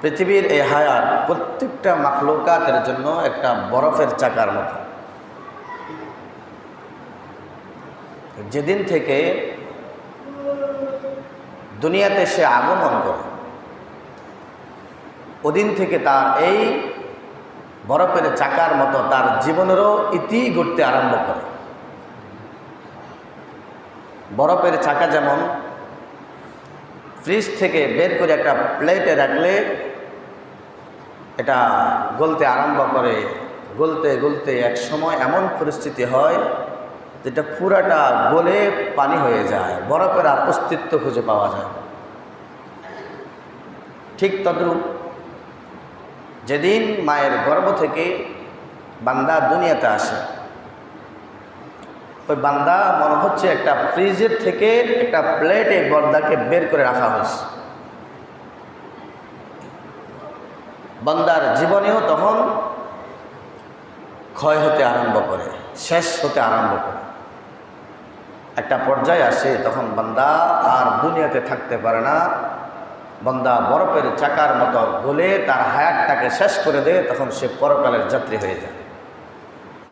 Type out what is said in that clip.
পৃথিবীর এই হায়াত প্রত্যেকটা মাখলুকাতের জন্য একটা বরফের চাকার মতো। যেদিন থেকে দুনিয়াতে সে আগমন করে, ওদিন থেকে তার এই বরফের চাকার মতো তার জীবনেরও ইতি ঘটতে আরম্ভ করে। বরফের চাকা যেমন ফ্রিজ থেকে বের করে একটা প্লেটে রাখলে এটা গলতে আরম্ভ করে। গলতে গলতে এক সময় এমন পরিস্থিতি হয় যেটা পুরাটা গলে পানি হয়ে যায়, বরফের আর অস্তিত্ব খুঁজে পাওয়া যায় ঠিক তদ্রূপ যেদিন মায়ের গর্ভ থেকে বান্দা দুনিয়াতে আসে ওই বান্দা মনে হচ্ছে একটা ফ্রিজের থেকে একটা প্লেটে বর্দাকে বের করে রাখা হয়েছে। বান্দার জীবনেও তখন ক্ষয় হতে আরম্ভ করে, শেষ হতে আরম্ভ করে। একটা পর্যায়ে আসে, তখন বান্দা আর দুনিয়াতে থাকতে পারে না। বান্দা বরফের চাকার মতো গলে তার হায়াতটাকে শেষ করে দেয়, তখন সে পরকালের যাত্রী হয়ে যায়।